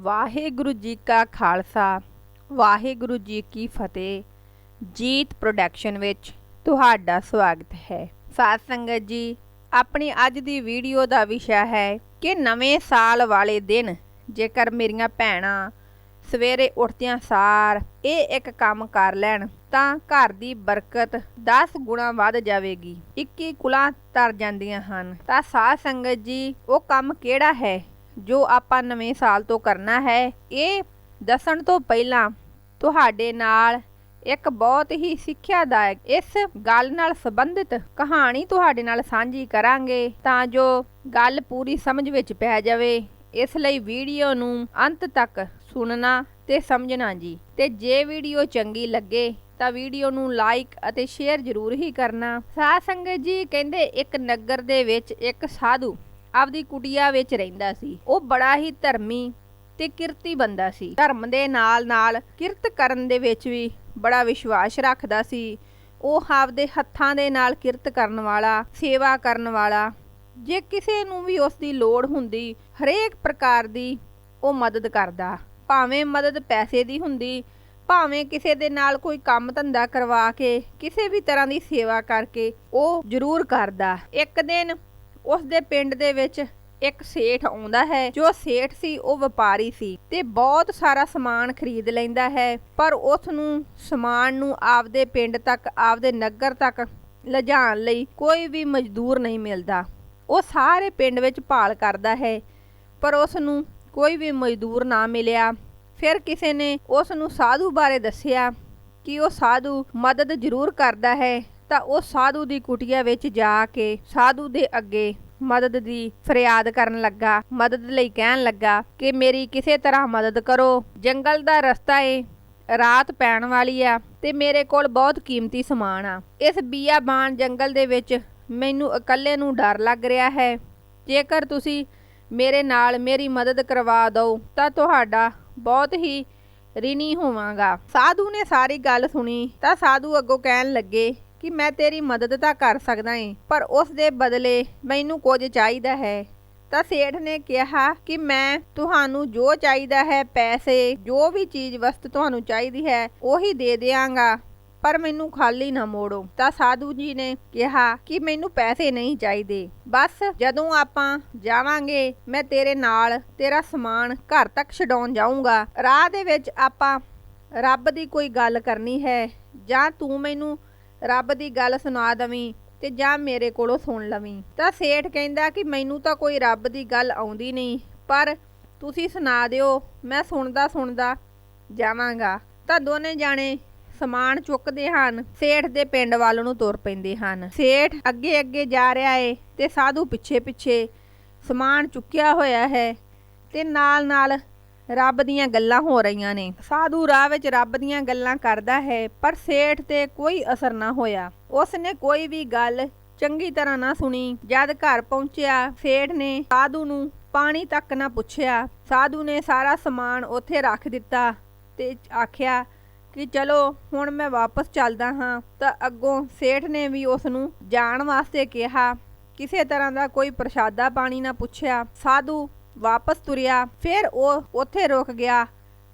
ਵਾਹਿਗੁਰੂ ਜੀ ਕਾ ਖਾਲਸਾ, ਵਾਹਿਗੁਰੂ ਜੀ ਕੀ ਫਤਿਹ। ਜੀਤ ਪ੍ਰੋਡਕਸ਼ਨ ਵਿੱਚ ਤੁਹਾਡਾ ਸਵਾਗਤ ਹੈ। ਸਾਧ ਸੰਗਤ ਜੀ, ਆਪਣੀ ਅੱਜ ਦੀ ਵੀਡੀਓ ਦਾ ਵਿਸ਼ਾ ਹੈ ਕਿ ਨਵੇਂ ਸਾਲ ਵਾਲੇ ਦਿਨ, ਜੇਕਰ ਮੇਰੀਆਂ ਭੈਣਾਂ ਸਵੇਰੇ ਉੱਠਦਿਆਂ ਸਾਰ ਇਹ ਇੱਕ ਕੰਮ ਕਰ ਲੈਣ, ਤਾਂ ਘਰ ਦੀ ਬਰਕਤ 10 ਗੁਣਾ ਵੱਧ ਜਾਵੇਗੀ। 21 ਕੁਲਾਂ ਤਰ ਜਾਂਦੀਆਂ ਹਨ। ਤਾਂ ਸਾਧ ਸੰਗਤ ਜੀ, ਉਹ ਕੰਮ ਕਿਹੜਾ ਹੈ? ਜੋ ਆਪਾਂ ਨਵੇਂ ਸਾਲ ਤੋਂ ਕਰਨਾ ਹੈ, ਇਹ ਦੱਸਣ ਤੋਂ ਪਹਿਲਾਂ ਤੁਹਾਡੇ ਨਾਲ ਇੱਕ ਬਹੁਤ ਹੀ ਸਿੱਖਿਆਦਾਇਕ ਇਸ ਗੱਲ ਨਾਲ ਸੰਬੰਧਿਤ ਕਹਾਣੀ ਤੁਹਾਡੇ ਨਾਲ ਸਾਂਝੀ ਕਰਾਂਗੇ ਤਾਂ ਜੋ ਗੱਲ ਪੂਰੀ ਸਮਝ ਵਿੱਚ ਪੈ ਜਾਵੇ। ਇਸ ਲਈ ਵੀਡੀਓ ਨੂੰ ਅੰਤ ਤੱਕ ਸੁਣਨਾ ਤੇ ਸਮਝਣਾ ਜੀ। ਤੇ ਜੇ ਵੀਡੀਓ ਚੰਗੀ ਲੱਗੇ ਤਾਂ ਵੀਡੀਓ ਨੂੰ ਲਾਈਕ ਅਤੇ ਸ਼ੇਅਰ ਜ਼ਰੂਰ ਹੀ ਕਰਨਾ। ਸਾਧ ਸੰਗਤ ਜੀ ਕਹਿੰਦੇ, ਇੱਕ ਨਗਰ ਦੇ ਵਿੱਚ ਇੱਕ ਸਾਧੂ ਆਪਦੀ ਕੁਟਿਆ ਵਿੱਚ ਰਹਿੰਦਾ ਸੀ। ਉਹ ਬੜਾ ਹੀ ਧਰਮੀ ਤੇ ਕਿਰਤੀ ਬੰਦਾ ਸੀ। ਧਰਮ ਦੇ ਨਾਲ ਨਾਲ ਕਿਰਤ ਕਰਨ ਦੇ ਵਿੱਚ ਵੀ ਬੜਾ ਵਿਸ਼ਵਾਸ ਰੱਖਦਾ ਸੀ। ਉਹ ਆਪਦੇ ਹੱਥਾਂ ਦੇ ਨਾਲ ਕਿਰਤ ਕਰਨ ਵਾਲਾ, ਸੇਵਾ ਕਰਨ ਵਾਲਾ, ਜੇ ਕਿਸੇ ਨੂੰ ਵੀ ਉਸ ਦੀ ਲੋੜ ਹੁੰਦੀ, ਹਰੇਕ ਪ੍ਰਕਾਰ ਦੀ ਉਹ ਮਦਦ ਕਰਦਾ। ਭਾਵੇਂ ਮਦਦ ਪੈਸੇ ਦੀ ਹੁੰਦੀ, ਭਾਵੇਂ ਕਿਸੇ ਦੇ ਨਾਲ ਕੋਈ ਕੰਮ ਧੰਦਾ ਕਰਵਾ ਕੇ, ਕਿਸੇ ਵੀ ਤਰ੍ਹਾਂ ਦੀ ਸੇਵਾ ਕਰਕੇ ਉਹ ਜ਼ਰੂਰ ਕਰਦਾ। ਇੱਕ ਦਿਨ ਉਸ ਦੇ ਪਿੰਡ ਦੇ ਵਿੱਚ ਇੱਕ ਸੇਠ ਆਉਂਦਾ ਹੈ। ਜੋ ਸੇਠ ਸੀ, ਉਹ ਵਪਾਰੀ ਸੀ ਤੇ ਬਹੁਤ ਸਾਰਾ ਸਮਾਨ ਖਰੀਦ ਲੈਂਦਾ ਹੈ। ਪਰ ਉਸ ਨੂੰ ਸਮਾਨ ਨੂੰ ਆਪਦੇ ਪਿੰਡ ਤੱਕ, ਆਪਦੇ ਨਗਰ ਤੱਕ ਲਿਜਾਣ ਲਈ ਕੋਈ ਵੀ ਮਜ਼ਦੂਰ ਨਹੀਂ ਮਿਲਦਾ। ਉਹ ਸਾਰੇ ਪਿੰਡ ਵਿੱਚ ਭਾਲ ਕਰਦਾ ਹੈ, ਪਰ ਉਸ ਨੂੰ ਕੋਈ ਵੀ ਮਜ਼ਦੂਰ ਨਾ ਮਿਲਿਆ। ਫਿਰ ਕਿਸੇ ਨੇ ਉਸ ਨੂੰ ਸਾਧੂ ਬਾਰੇ ਦੱਸਿਆ ਕਿ ਉਹ ਸਾਧੂ ਮਦਦ ਜ਼ਰੂਰ ਕਰਦਾ ਹੈ। ਤਾਂ ਉਹ ਸਾਧੂ ਦੀ ਕੁਟਿਆ ਵਿੱਚ ਜਾ ਕੇ ਸਾਧੂ ਦੇ ਅੱਗੇ ਮਦਦ ਦੀ ਫਰਿਆਦ ਕਰਨ ਲੱਗਾ, ਮਦਦ ਲਈ ਕਹਿਣ ਲੱਗਾ ਕਿ ਮੇਰੀ ਕਿਸੇ ਤਰ੍ਹਾਂ ਮਦਦ ਕਰੋ। ਜੰਗਲ ਦਾ ਰਸਤਾ ਏ, ਰਾਤ ਪੈਣ ਵਾਲੀ ਆ ਤੇ ਮੇਰੇ ਕੋਲ ਬਹੁਤ ਕੀਮਤੀ ਸਮਾਨ ਆ। ਇਸ ਬੀਆਬਾਨ ਜੰਗਲ ਦੇ ਵਿੱਚ ਮੈਨੂੰ ਇਕੱਲੇ ਨੂੰ ਡਰ ਲੱਗ ਰਿਹਾ ਹੈ। ਜੇਕਰ ਤੁਸੀਂ ਮੇਰੇ ਨਾਲ ਮੇਰੀ ਮਦਦ ਕਰਵਾ ਦਿਓ, ਤਾਂ ਤੁਹਾਡਾ ਬਹੁਤ ਹੀ ਰਿਣੀ ਹੋਵਾਂਗਾ। ਸਾਧੂ ਨੇ ਸਾਰੀ ਗੱਲ ਸੁਣੀ, ਤਾਂ ਸਾਧੂ ਅੱਗੋਂ ਕਹਿਣ ਲੱਗੇ ਕਿ ਮੈਂ ਤੇਰੀ ਮਦਦ ਤਾਂ ਕਰ ਸਕਦਾ ਏ, ਪਰ ਉਸ ਦੇ ਬਦਲੇ ਮੈਨੂੰ ਕੁਝ ਚਾਹੀਦਾ ਹੈ। ਤਾਂ ਸੇਠ ਨੇ ਕਿਹਾ ਕਿ ਮੈਂ ਤੁਹਾਨੂੰ ਜੋ ਚਾਹੀਦਾ ਹੈ, ਪੈਸੇ, ਜੋ ਵੀ ਚੀਜ਼ ਵਸਤ ਤੁਹਾਨੂੰ ਚਾਹੀਦੀ ਹੈ, ਉਹੀ ਦੇ ਦਿਆਂਗਾ, ਪਰ ਮੈਨੂੰ ਖਾਲੀ ਨਾ ਮੋੜੋ। ਤਾਂ ਸਾਧੂ ਜੀ ਨੇ ਕਿਹਾ ਕਿ ਮੈਨੂੰ ਪੈਸੇ ਨਹੀਂ ਚਾਹੀਦੇ। ਬਸ ਜਦੋਂ ਆਪਾਂ ਜਾਵਾਂਗੇ, ਮੈਂ ਤੇਰੇ ਨਾਲ ਤੇਰਾ ਸਮਾਨ ਘਰ ਤੱਕ ਛਡਾਉਣ ਜਾਊਂਗਾ। ਰਾਹ ਦੇ ਵਿੱਚ ਆਪਾਂ ਰੱਬ ਦੀ ਕੋਈ ਗੱਲ ਕਰਨੀ ਹੈ, ਜਾਂ ਤੂੰ ਮੈਨੂੰ ਰੱਬ ਦੀ ਗੱਲ ਸੁਣਾ ਦਵੀਂ ਤੇ ਜਾਂ ਮੇਰੇ ਕੋਲੋਂ ਸੁਣ ਲਵੀਂ। ਤਾਂ ਸੇਠ ਕਹਿੰਦਾ ਕਿ ਮੈਨੂੰ ਤਾਂ ਕੋਈ ਰੱਬ ਦੀ ਗੱਲ ਆਉਂਦੀ ਨਹੀਂ, ਪਰ ਤੁਸੀਂ ਸੁਣਾ ਦਿਓ, ਮੈਂ ਸੁਣਦਾ ਸੁਣਦਾ ਜਾਵਾਂਗਾ। ਤਾਂ ਦੋਨੇ ਜਾਣੇ ਸਮਾਨ ਚੁੱਕਦੇ ਹਨ। ਸੇਠ ਦੇ ਪਿੰਡ ਵੱਲ ਨੂੰ ਤੁਰ ਪੈਂਦੇ ਹਨ। ਸੇਠ ਅੱਗੇ ਅੱਗੇ ਜਾ ਰਿਹਾ ਏ ਤੇ ਸਾਧੂ ਪਿੱਛੇ ਪਿੱਛੇ ਸਮਾਨ ਚੁੱਕਿਆ ਹੋਇਆ ਹੈ ਤੇ ਨਾਲ ਨਾਲ ਰੱਬ ਦੀਆਂ ਗੱਲਾਂ ਹੋ ਰਹੀਆਂ ਨੇ। ਸਾਧੂ ਰਾਹ ਵਿੱਚ ਰੱਬ ਦੀਆਂ ਗੱਲਾਂ ਕਰਦਾ ਹੈ, ਪਰ ਸੇਠ ਤੇ ਕੋਈ ਅਸਰ ਨਾ ਹੋਇਆ। ਉਸ ਨੇ ਕੋਈ ਵੀ ਗੱਲ ਚੰਗੀ ਤਰ੍ਹਾਂ ਨਾ ਸੁਣੀ। ਜਦ ਘਰ ਪਹੁੰਚਿਆ, ਸੇਠ ਨੇ ਸਾਧੂ ਨੂੰ ਪਾਣੀ ਤੱਕ ਨਾ ਪੁੱਛਿਆ। ਸਾਧੂ ਨੇ ਸਾਰਾ ਸਮਾਨ ਉੱਥੇ ਰੱਖ ਦਿੱਤਾ ਤੇ ਆਖਿਆ ਕਿ ਚਲੋ, ਹੁਣ ਮੈਂ ਵਾਪਸ ਚੱਲਦਾ ਹਾਂ। ਤਾਂ ਅੱਗੋਂ ਸੇਠ ਨੇ ਵੀ ਉਸ ਨੂੰ ਜਾਣ ਵਾਸਤੇ ਕਿਹਾ। ਕਿਸੇ ਤਰ੍ਹਾਂ ਦਾ ਕੋਈ ਪ੍ਰਸ਼ਾਦਾ ਪਾਣੀ ਨਾ ਪੁੱਛਿਆ। ਸਾਧੂ ਵਾਪਸ ਤੁਰਿਆ, ਫਿਰ ਉਹ ਉੱਥੇ ਰੁਕ ਗਿਆ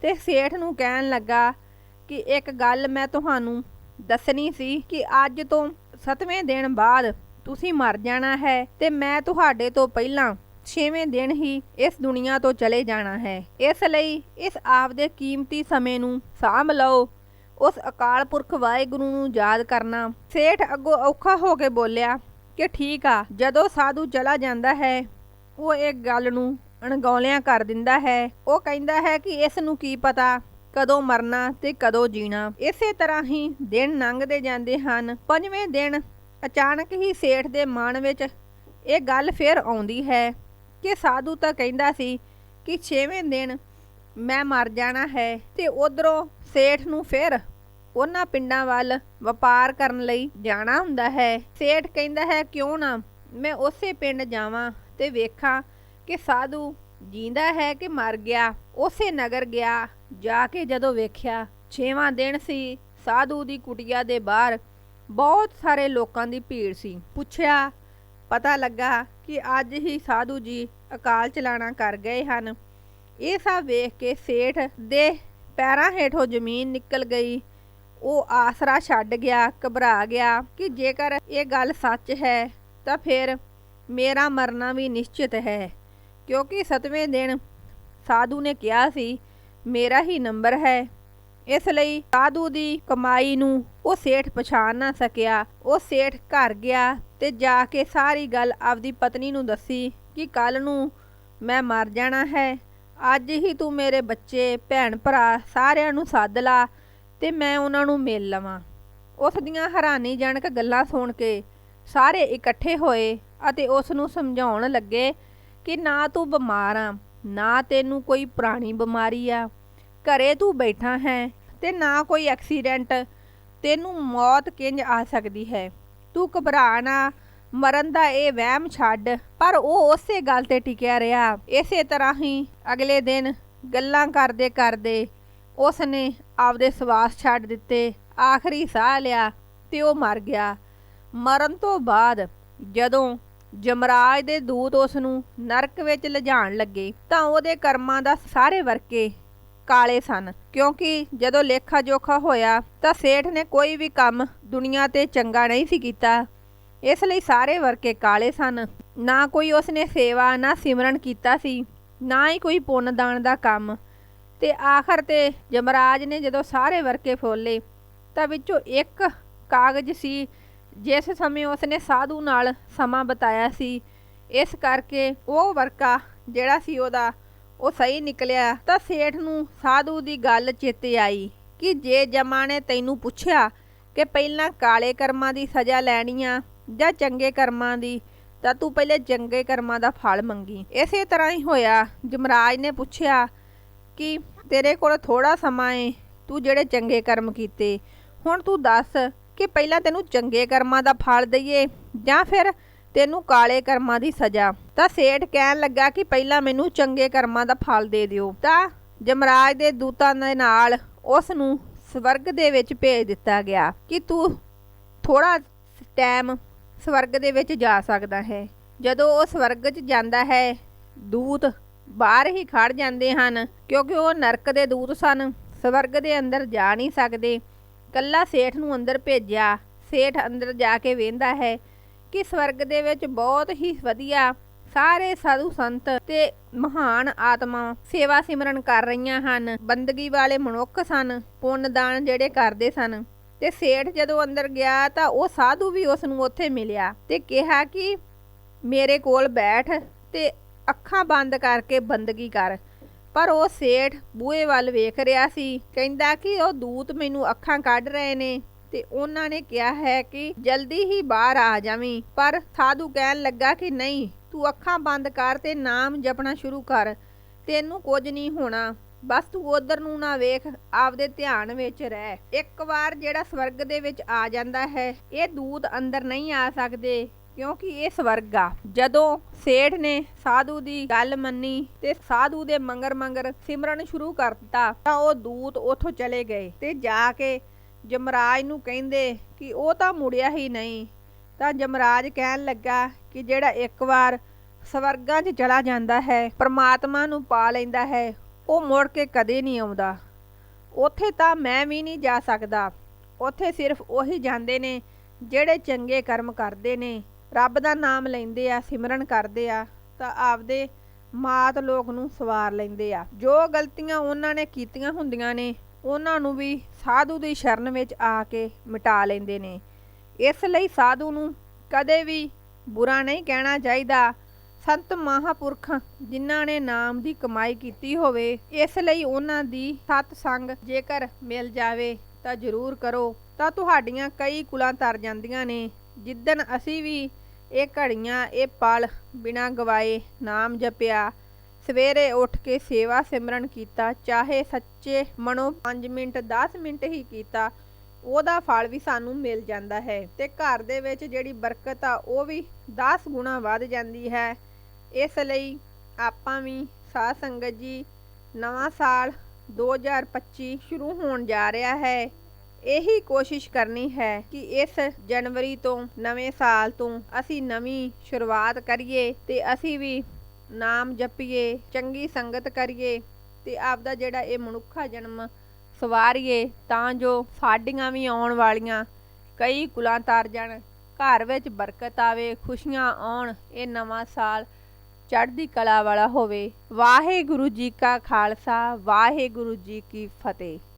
ਤੇ ਸੇਠ ਨੂੰ ਕਹਿਣ ਲੱਗਾ ਕਿ ਇੱਕ ਗੱਲ ਮੈਂ ਤੁਹਾਨੂੰ ਦੱਸਣੀ ਸੀ ਕਿ ਅੱਜ ਤੋਂ 7ਵੇਂ ਦਿਨ ਬਾਅਦ ਤੁਸੀਂ ਮਰ ਜਾਣਾ ਹੈ ਤੇ ਮੈਂ ਤੁਹਾਡੇ ਤੋਂ ਪਹਿਲਾਂ 6ਵੇਂ ਦਿਨ ਹੀ ਇਸ ਦੁਨੀਆ ਤੋਂ ਚਲੇ ਜਾਣਾ ਹੈ। ਇਸ ਲਈ ਇਸ ਆਪਦੇ ਕੀਮਤੀ ਸਮੇਂ ਨੂੰ ਸਾਂਭ ਲਓ। ਉਸ ਅਕਾਲ ਪੁਰਖ ਵਾਹਿਗੁਰੂ ਨੂੰ ਯਾਦ ਕਰਨਾ। ਸੇਠ ਅੱਗੋਂ ਔਖਾ ਹੋ ਕੇ ਬੋਲਿਆ ਕਿ ਠੀਕ ਆ, ਜਦੋਂ ਸਾਧੂ ਚਲਾ ਜਾਂਦਾ ਹੈ, ਉਹ ਇੱਕ ਗੱਲ ਨੂੰ ਅਣਗੌਲਿਆਂ ਕਰ ਦਿੰਦਾ ਹੈ। ਉਹ ਕਹਿੰਦਾ ਹੈ ਕਿ ਇਸ ਨੂੰ ਕੀ ਪਤਾ, ਕਦੋਂ ਮਰਨਾ ਤੇ ਕਦੋਂ ਜੀਣਾ। ਇਸੇ ਤਰ੍ਹਾਂ ਹੀ ਦਿਨ ਲੰਘਦੇ ਜਾਂਦੇ ਹਨ। ਪੰਜਵੇਂ ਦਿਨ ਅਚਾਨਕ ਹੀ ਸੇਠ ਦੇ ਮਨ ਵਿੱਚ ਇਹ ਗੱਲ ਫਿਰ ਆਉਂਦੀ ਹੈ ਕਿ ਸਾਧੂ ਤਾਂ ਕਹਿੰਦਾ ਸੀ ਕਿ 6ਵੇਂ ਦਿਨ ਮੈਂ ਮਰ ਜਾਣਾ ਹੈ ਤੇ ਉਧਰੋਂ ਸੇਠ ਨੂੰ ਫਿਰ ਉਹਨਾਂ ਪਿੰਡਾਂ ਵੱਲ ਵਪਾਰ ਕਰਨ ਲਈ ਜਾਣਾ ਹੁੰਦਾ ਹੈ। ਸੇਠ ਕਹਿੰਦਾ ਹੈ, ਕਿਉਂ ਨਾ ਮੈਂ ਉਸੇ ਪਿੰਡ ਜਾਵਾਂ ਤੇ ਵੇਖਾਂ ਕਿ ਸਾਧੂ ਜੀਂਦਾ ਹੈ ਕਿ ਮਰ ਗਿਆ, ਉਸੇ ਨਗਰ ਗਿਆ। ਜਾ ਕੇ ਜਦੋਂ ਵੇਖਿਆ, ਛੇਵਾਂ ਦਿਨ ਸੀ, ਸਾਧੂ ਦੀ ਕੁਟਿਆ ਦੇ ਬਾਹਰ ਬਹੁਤ ਸਾਰੇ ਲੋਕਾਂ ਦੀ ਭੀੜ ਸੀ। ਪੁੱਛਿਆ, ਪਤਾ ਲੱਗਾ ਕਿ ਅੱਜ ਹੀ ਸਾਧੂ ਜੀ ਅਕਾਲ ਚਲਾਣਾ ਕਰ ਗਏ ਹਨ। ਇਹ ਸਭ ਵੇਖ ਕੇ ਸੇਠ ਦੇ ਪੈਰਾਂ ਹੇਠੋਂ ਜ਼ਮੀਨ ਨਿਕਲ ਗਈ। ਉਹ ਆਸਰਾ ਛੱਡ ਗਿਆ, ਘਬਰਾ ਗਿਆ ਕਿ ਜੇਕਰ ਇਹ ਗੱਲ ਸੱਚ ਹੈ ਤਾਂ ਫਿਰ ਮੇਰਾ ਮਰਨਾ ਵੀ ਨਿਸ਼ਚਿਤ ਹੈ। ਕਿਉਂਕਿ ਸਤਵੇਂ ਦਿਨ ਸਾਧੂ ਨੇ ਕਿਹਾ ਸੀ, ਮੇਰਾ ਹੀ ਨੰਬਰ ਹੈ। ਇਸ ਲਈ ਸਾਧੂ ਦੀ ਕਮਾਈ ਨੂੰ ਉਹ ਸੇਠ ਪਛਾਣ ਨਾ ਸਕਿਆ। ਉਹ ਸੇਠ ਘਰ ਗਿਆ ਤੇ ਜਾ ਕੇ ਸਾਰੀ ਗੱਲ ਆਪਦੀ ਪਤਨੀ ਨੂੰ ਦੱਸੀ ਕਿ ਕੱਲ ਨੂੰ ਮੈਂ ਮਰ ਜਾਣਾ ਹੈ। ਅੱਜ ਹੀ ਤੂੰ ਮੇਰੇ ਬੱਚੇ, ਭੈਣ ਭਰਾ ਸਾਰਿਆਂ ਨੂੰ ਸੱਦ ਲਾ ਤੇ ਮੈਂ ਉਹਨਾਂ ਨੂੰ ਮਿਲ ਲਵਾਂ। ਉਸ ਦੀਆਂ ਹੈਰਾਨੀਜਨਕ ਗੱਲਾਂ ਸੁਣ ਕੇ ਸਾਰੇ ਇਕੱਠੇ ਹੋਏ ਅਤੇ ਉਸ ਨੂੰ ਸਮਝਾਉਣ ਲੱਗੇ ਕਿ ਨਾ ਤੂੰ ਬਿਮਾਰ ਆ, ਨਾ ਤੈਨੂੰ ਕੋਈ ਪੁਰਾਣੀ ਬਿਮਾਰੀ ਆ। ਘਰੇ ਤੂੰ ਬੈਠਾ ਹੈ ਤੇ ਨਾ ਕੋਈ ਐਕਸੀਡੈਂਟ। ਤੈਨੂੰ ਮੌਤ ਕਿੰਜ ਆ ਸਕਦੀ ਹੈ? ਤੂੰ ਘਬਰਾ ਨਾ, ਮਰਨ ਦਾ ਇਹ ਵਹਿਮ ਛੱਡ। ਪਰ ਉਹ ਉਸੇ ਗੱਲ ਤੇ ਟਿਕਿਆ ਰਿਹਾ। ਇਸੇ ਤਰ੍ਹਾਂ ਹੀ ਅਗਲੇ ਦਿਨ ਗੱਲਾਂ ਕਰਦੇ ਕਰਦੇ ਉਸ ਨੇ ਆਪਦੇ ਸਵਾਸ ਛੱਡ ਦਿੱਤੇ। ਆਖਰੀ ਸਾਹ ਲਿਆ ਤੇ ਉਹ ਮਰ ਗਿਆ। ਮਰਨ ਤੋਂ ਬਾਅਦ ਜਦੋਂ ਜਮਰਾਜ ਦੇ ਦੂਤ ਉਸ ਨੂੰ ਨਰਕ ਵਿੱਚ ਲਿਜਾਣ ਲੱਗੇ ਤਾਂ ਉਹਦੇ ਕਰਮਾਂ ਦਾ ਸਾਰੇ ਵਰਕੇ ਕਾਲੇ ਸਨ, ਕਿਉਂਕਿ ਜਦੋਂ ਲੇਖਾ ਜੋਖਾ ਹੋਇਆ ਤਾਂ ਸੇਠ ਨੇ ਕੋਈ ਵੀ ਕੰਮ ਦੁਨੀਆ ਤੇ ਚੰਗਾ ਨਹੀਂ ਸੀ ਕੀਤਾ। ਇਸ ਲਈ ਸਾਰੇ ਵਰਕੇ ਕਾਲੇ ਸਨ। ਨਾ ਕੋਈ ਉਸਨੇ ਸੇਵਾ, ਨਾ ਸਿਮਰਨ ਕੀਤਾ ਸੀ, ਨਾ ਹੀ ਕੋਈ ਪੁੰਨ ਦਾਨ ਦਾ ਕੰਮ। ਤੇ ਆਖਰ ਤੇ ਜਮਰਾਜ ਨੇ ਜਦੋਂ ਸਾਰੇ ਵਰਕੇ ਫੋਲੇ ਤਾਂ ਵਿੱਚੋਂ ਇੱਕ ਕਾਗਜ਼ ਸੀ ਜਿਸ ਸਮੇਂ ਉਸਨੇ ਸਾਧੂ ਨਾਲ ਸਮਾਂ ਬਿਤਾਇਆ ਸੀ, ਇਸ ਕਰਕੇ ਉਹ ਵਰਕਾ ਜਿਹੜਾ ਸੀ ਉਹਦਾ, ਉਹ ਸਹੀ ਨਿਕਲਿਆ ਤਾਂ ਸੇਠ ਨੂੰ ਸਾਧੂ ਦੀ ਗੱਲ ਚੇਤੇ ਆਈ ਕਿ ਜੇ ਜਮਾ ਨੇ ਤੈਨੂੰ ਪੁੱਛਿਆ ਕਿ ਪਹਿਲਾਂ ਕਾਲੇ ਕਰਮਾਂ ਦੀ ਸਜ਼ਾ ਲੈਣੀ ਆ ਜਾਂ ਚੰਗੇ ਕਰਮਾਂ ਦੀ, ਤਾਂ ਤੂੰ ਪਹਿਲੇ ਚੰਗੇ ਕਰਮਾਂ ਦਾ ਫਲ ਮੰਗੀ। ਇਸੇ ਤਰ੍ਹਾਂ ਹੀ ਹੋਇਆ। ਜਮਰਾਜ ਨੇ ਪੁੱਛਿਆ ਕਿ ਤੇਰੇ ਕੋਲ ਥੋੜਾ ਸਮਾਂ ਏ, ਤੂੰ ਜਿਹੜੇ ਚੰਗੇ ਕਰਮ ਕੀਤੇ, ਹੁਣ ਤੂੰ ਦੱਸ ਕਿ ਪਹਿਲਾਂ ਤੈਨੂੰ ਚੰਗੇ ਕਰਮਾਂ ਦਾ ਫਲ ਦਈਏ ਜਾਂ ਫਿਰ ਤੈਨੂੰ ਕਾਲੇ ਕਰਮਾਂ ਦੀ ਸਜ਼ਾ। ਤਾਂ ਸੇਠ ਕਹਿਣ ਲੱਗਾ ਕਿ ਪਹਿਲਾਂ ਮੈਨੂੰ ਚੰਗੇ ਕਰਮਾਂ ਦਾ ਫਲ ਦੇ ਦਿਓ। ਤਾਂ ਜਮਰਾਜ ਦੇ ਦੂਤਾਂ ਦੇ ਨਾਲ ਉਸ ਨੂੰ ਸਵਰਗ ਦੇ ਵਿੱਚ ਭੇਜ ਦਿੱਤਾ ਗਿਆ ਕਿ ਤੂੰ ਥੋੜਾ ਟਾਈਮ ਸਵਰਗ ਦੇ ਵਿੱਚ ਜਾ ਸਕਦਾ ਹੈ। ਜਦੋਂ ਉਹ ਸਵਰਗ 'ਚ ਜਾਂਦਾ ਹੈ, ਦੂਤ ਬਾਹਰ ਹੀ ਖੜ ਜਾਂਦੇ ਹਨ ਕਿਉਂਕਿ ਉਹ ਨਰਕ ਦੇ ਦੂਤ ਸਨ। ਸਵਰਗ ਦੇ ਅੰਦਰ ਜਾ ਨਹੀਂ ਸਕਦੇ। ਕੱਲਾ ਸੇਠ ਨੂੰ ਅੰਦਰ ਭੇਜਿਆ। ਸੇਠ ਅੰਦਰ ਜਾ ਕੇ ਵੇਂਦਾ ਹੈ ਕਿ ਸਵਰਗ ਦੇ ਵਿੱਚ ਬਹੁਤ ਹੀ ਵਧੀਆ ਸਾਰੇ ਸਾਧੂ ਸੰਤ ਤੇ ਮਹਾਨ ਆਤਮਾ ਸੇਵਾ ਸਿਮਰਨ ਕਰ ਰਹੀਆਂ ਹਨ। ਬੰਦਗੀ ਵਾਲੇ ਮਨੁੱਖ ਸਨ, ਪੁੰਨ ਦਾਨ ਜਿਹੜੇ ਕਰਦੇ ਸਨ। ਤੇ ਸੇਠ ਜਦੋਂ ਅੰਦਰ ਗਿਆ ਤਾਂ ਉਹ ਸਾਧੂ ਵੀ ਉਸ ਨੂੰ ਉੱਥੇ ਮਿਲਿਆ ਤੇ ਕਿਹਾ ਕਿ ਮੇਰੇ ਕੋਲ ਬੈਠ ਤੇ ਅੱਖਾਂ ਬੰਦ ਕਰਕੇ ਬੰਦਗੀ ਕਰ। ਪਰ ਉਹ ਸੇਠ ਬੂਹੇ ਵੱਲ ਵੇਖ ਰਿਹਾ ਸੀ। ਕਹਿੰਦਾ ਕਿ ਉਹ ਦੂਤ ਮੈਨੂੰ ਅੱਖਾਂ ਕੱਢ ਰਹੇ ਨੇ ਤੇ ਉਹਨਾਂ ਨੇ ਕਿਹਾ ਹੈ ਕਿ ਜਲਦੀ ਹੀ ਬਾਹਰ ਆ ਜਾਵੀਂ। ਪਰ ਸਾਧੂ ਕਹਿਣ ਲੱਗਾ ਕਿ ਨਹੀਂ, ਤੂੰ ਅੱਖਾਂ ਬੰਦ ਕਰ ਤੇ ਨਾਮ ਜਪਣਾ ਸ਼ੁਰੂ ਕਰ। ਤੈਨੂੰ ਕੁਝ ਨਹੀਂ ਹੋਣਾ। ਬਸ ਤੂੰ ਉਧਰ ਨੂੰ ਨਾ ਵੇਖ, ਆਪਦੇ ਧਿਆਨ ਵਿੱਚ ਰਹਿ। ਇੱਕ ਵਾਰ ਜਿਹੜਾ ਸਵਰਗ ਦੇ ਵਿੱਚ ਆ ਜਾਂਦਾ ਹੈ, ਇਹ ਦੂਤ ਅੰਦਰ ਨਹੀਂ ਆ ਸਕਦੇ। ਕਿਉਂਕਿ ਇਹ ਸਵਰਗ ਆ। ਜਦੋਂ ਸੇਠ ਨੇ ਸਾਧੂ ਦੀ ਗੱਲ ਮੰਨੀ ਤੇ ਸਾਧੂ ਦੇ ਮੰਗਰ ਮੰਗਰ ਸਿਮਰਨ ਸ਼ੁਰੂ ਕਰ ਦਿੱਤਾ ਤਾਂ ਉਹ ਦੂਤ ਉੱਥੋਂ ਚਲੇ ਗਏ ਤੇ ਜਾ ਕੇ ਜਮਰਾਜ ਨੂੰ ਕਹਿੰਦੇ ਕਿ ਉਹ ਤਾਂ ਮੁੜਿਆ ਹੀ ਨਹੀਂ। ਤਾਂ ਜਮਰਾਜ ਕਹਿਣ ਲੱਗਾ ਕਿ ਜਿਹੜਾ ਇੱਕ ਵਾਰ ਸਵਰਗਾਂ 'ਚ ਚਲਾ ਜਾਂਦਾ ਹੈ, ਪ੍ਰਮਾਤਮਾ ਨੂੰ ਪਾ ਲੈਂਦਾ ਹੈ, ਉਹ ਮੁੜ ਕੇ ਕਦੇ ਨਹੀਂ ਆਉਂਦਾ। ਉੱਥੇ ਤਾਂ ਮੈਂ ਵੀ ਨਹੀਂ ਜਾ ਸਕਦਾ। ਉੱਥੇ ਸਿਰਫ ਉਹੀ ਜਾਂਦੇ ਨੇ ਜਿਹੜੇ ਚੰਗੇ ਕਰਮ ਕਰਦੇ ਨੇ। ਰੱਬ ਦਾ ਨਾਮ ਲੈਂਦੇ ਆ, ਸਿਮਰਨ ਕਰਦੇ ਆ, ਤਾਂ ਆਪਦੇ ਮਾਤ ਲੋਕ ਨੂੰ ਸਵਾਰ ਲੈਂਦੇ ਆ। ਜੋ ਗਲਤੀਆਂ ਉਹਨਾਂ ਨੇ ਕੀਤੀਆਂ ਹੁੰਦੀਆਂ ਨੇ, ਉਹਨਾਂ ਨੂੰ ਵੀ ਸਾਧੂ ਦੀ ਸ਼ਰਨ ਵਿੱਚ ਆ ਕੇ ਮਿਟਾ ਲੈਂਦੇ ਨੇ। ਇਸ ਲਈ ਸਾਧੂ ਨੂੰ ਕਦੇ ਵੀ ਬੁਰਾ ਨਹੀਂ ਕਹਿਣਾ ਚਾਹੀਦਾ। ਸੰਤ ਮਹਾਪੁਰਖ ਜਿਨ੍ਹਾਂ ਨੇ ਨਾਮ ਦੀ ਕਮਾਈ ਕੀਤੀ ਹੋਵੇ, ਇਸ ਲਈ ਉਹਨਾਂ ਦੀ ਸਤ ਸੰਗ ਜੇਕਰ ਮਿਲ ਜਾਵੇ ਤਾਂ ਜ਼ਰੂਰ ਕਰੋ। ਤਾਂ ਤੁਹਾਡੀਆਂ ਕਈ ਕੁਲਾਂ ਤਰ ਜਾਂਦੀਆਂ ਨੇ। ਜਿੱਦਨ ਅਸੀਂ ਵੀ ਇਹ ਘੜੀਆਂ, ਇਹ ਪਲ ਬਿਨਾਂ ਗਵਾਏ ਨਾਮ ਜਪਿਆ, ਸਵੇਰੇ ਉੱਠ ਕੇ ਸੇਵਾ ਸਿਮਰਨ ਕੀਤਾ, ਚਾਹੇ ਸੱਚੇ ਮਨੋਂ 5 ਮਿੰਟ 10 ਮਿੰਟ ਹੀ ਕੀਤਾ, ਉਹਦਾ ਫਲ ਵੀ ਸਾਨੂੰ ਮਿਲ ਜਾਂਦਾ ਹੈ। ਤੇ ਘਰ ਦੇ ਵਿੱਚ ਜਿਹੜੀ ਬਰਕਤ ਆ, ਉਹ ਵੀ 10 ਗੁਣਾ ਵੱਧ ਜਾਂਦੀ ਹੈ। ਇਸ ਲਈ ਆਪਾਂ ਵੀ ਸਾਧ ਸੰਗਤ ਜੀ, ਨਵਾਂ ਸਾਲ 2025 ਸ਼ੁਰੂ ਹੋਣ ਜਾ ਰਿਹਾ ਹੈ। ਇਹੀ ਕੋਸ਼ਿਸ਼ ਕਰਨੀ ਹੈ ਕਿ ਇਸ ਜਨਵਰੀ ਤੋਂ ਨਵੇਂ ਸਾਲ ਤੋਂ ਅਸੀਂ ਨਵੀਂ ਸ਼ੁਰੂਆਤ ਕਰੀਏ ਤੇ ਅਸੀਂ ਵੀ ਨਾਮ ਜਪੀਏ, ਚੰਗੀ ਸੰਗਤ ਕਰੀਏ ਤੇ ਆਪਦਾ ਜਿਹੜਾ ਇਹ ਮਨੁੱਖਾ ਜਨਮ ਸਵਾਰੀਏ ਤਾਂ ਜੋ ਸਾਡੀਆਂ ਵੀ ਆਉਣ ਵਾਲੀਆਂ ਕਈ ਕੁਲਾਂ ਤਰ ਜਾਣ ਘਰ ਵਿੱਚ ਬਰਕਤ ਆਵੇ, ਖੁਸ਼ੀਆਂ ਆਉਣ, ਇਹ ਨਵਾਂ ਸਾਲ ਚੜ੍ਹਦੀ ਕਲਾ ਵਾਲਾ ਹੋਵੇ। ਵਾਹਿਗੁਰੂ ਜੀ ਕਾ ਖਾਲਸਾ, ਵਾਹਿਗੁਰੂ ਜੀ ਕੀ ਫਤਿਹ।